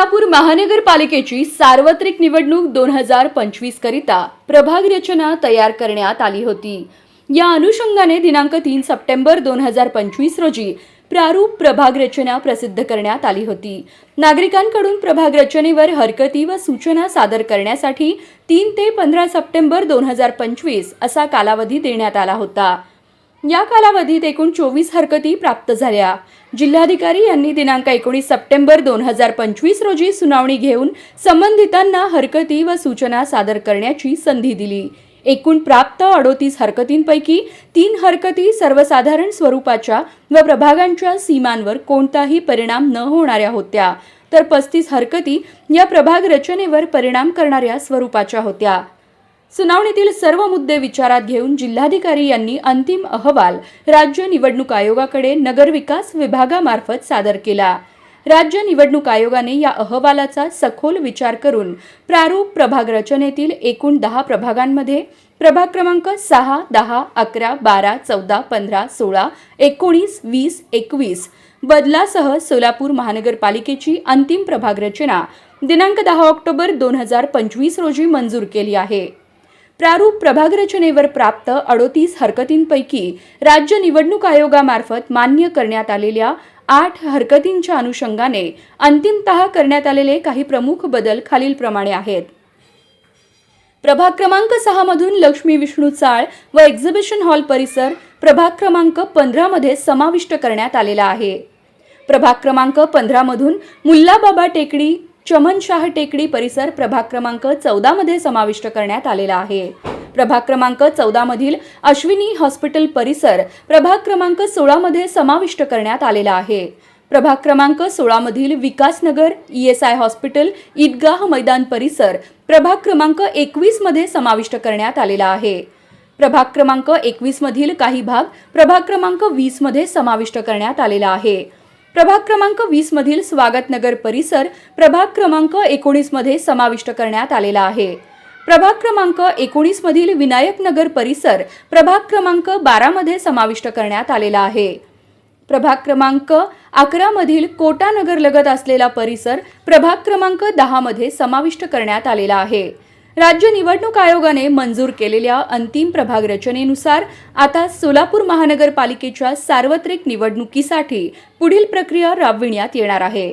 सोलापूर महानगरपालिकेची सार्वत्रिक निवडणूक दोन हजार पंचवीस करिता प्रभाग रचना तयार करण्यात आली होती. या अनुषंगाने दिनांक तीन सप्टेंबर दोन हजार पंचवीस रोजी प्रारूप प्रभाग रचना प्रसिद्ध करण्यात आली होती. नागरिकांकडून प्रभाग रचनेवर हरकती व सूचना सादर करण्यासाठी तीन ते पंधरा सप्टेंबर दोन हजार पंचवीस असा कालावधी देण्यात आला होता. या कालावधीत एकूण चोवीस हरकती प्राप्त झाल्या. जिल्हाधिकारी यांनी दिनांक एकोणीस सप्टेंबर दोन हजार पंचवीस रोजी सुनावणी घेऊन संबंधितांना हरकती व सूचना सादर करण्याची संधी दिली. एकूण प्राप्त अडोतीस हरकतींपैकी तीन हरकती सर्वसाधारण स्वरूपाच्या व प्रभागांच्या सीमांवर कोणताही परिणाम न होणाऱ्या होत्या तर पस्तीस हरकती या प्रभाग रचनेवर परिणाम करणाऱ्या स्वरूपाच्या होत्या. सुनावणीतील सर्व मुद्दे विचारात घेऊन जिल्हाधिकारी यांनी अंतिम अहवाल राज्य निवडणूक आयोगाकडे नगरविकास विभागामार्फत सादर केला. राज्य निवडणूक आयोगाने या अहवालाचा सखोल विचार करून प्रारूप प्रभाग रचनेतील एकूण दहा प्रभागांमध्ये प्रभाग क्रमांक सहा दहा अकरा बारा चौदा पंधरा सोळा एकोणीस वीस एकवीस बदलासह सोलापूर महानगरपालिकेची अंतिम प्रभाग रचना दिनांक दहा ऑक्टोबर दोन हजार पंचवीस रोजी मंजूर केली आहे. प्रारूप प्रभाग रचनेवर प्राप्त अडोतीस हरकतींपैकी राज्य निवडणूक आयोगामार्फत मान्य करण्यात आलेल्या आठ हरकतींच्या अनुषंगाने अंतिमतः करण्यात आलेले काही प्रमुख बदल खालीलप्रमाणे आहेत. प्रभाग क्रमांक सहा मधून लक्ष्मी विष्णू चाळ व एक्झिबिशन हॉल परिसर प्रभाग क्रमांक पंधरामध्ये समाविष्ट करण्यात आलेला आहे. प्रभाग क्रमांक पंधरामधून मुल्लाबाबा टेकडी चमनशाह टेकडी परिसर प्रभाग क्रमांक चौदामध्ये समाविष्ट करण्यात आलेला आहे. प्रभाग क्रमांक चौदामधील अश्विनी हॉस्पिटल परिसर प्रभाग क्रमांक सोळामध्ये समाविष्ट करण्यात आलेला आहे. प्रभाग क्रमांक सोळामधील Vikasnagar E S I hospital Idgah मैदान परिसर प्रभाग क्रमांक एकवीसमध्ये समाविष्ट करण्यात आलेला आहे. प्रभाग क्रमांक एकवीसमधील काही भाग प्रभाग क्रमांक वीसमध्ये समाविष्ट करण्यात आलेला आहे. प्रभाग क्रमांक वीस मधील स्वागतनगर परिसर प्रभाग क्रमांक एकोणीसमध्ये समाविष्ट करण्यात आलेला आहे. प्रभाग क्रमांक एकोणीस मधील विनायक नगर परिसर प्रभाग क्रमांक बारा मध्ये समाविष्ट करण्यात आलेला आहे. प्रभाग क्रमांक अकरा मधील कोटानगर लगत असलेला परिसर प्रभाग क्रमांक दहा मध्ये समाविष्ट करण्यात आलेला आहे. राज्य निवडणूक आयोगाने मंजूर केलेल्या अंतिम प्रभाग रचनेनुसार आता सोलापूर महानगरपालिकेच्या सार्वत्रिक निवडणुकीसाठी पुढील प्रक्रिया राबविण्यात येणार आहे.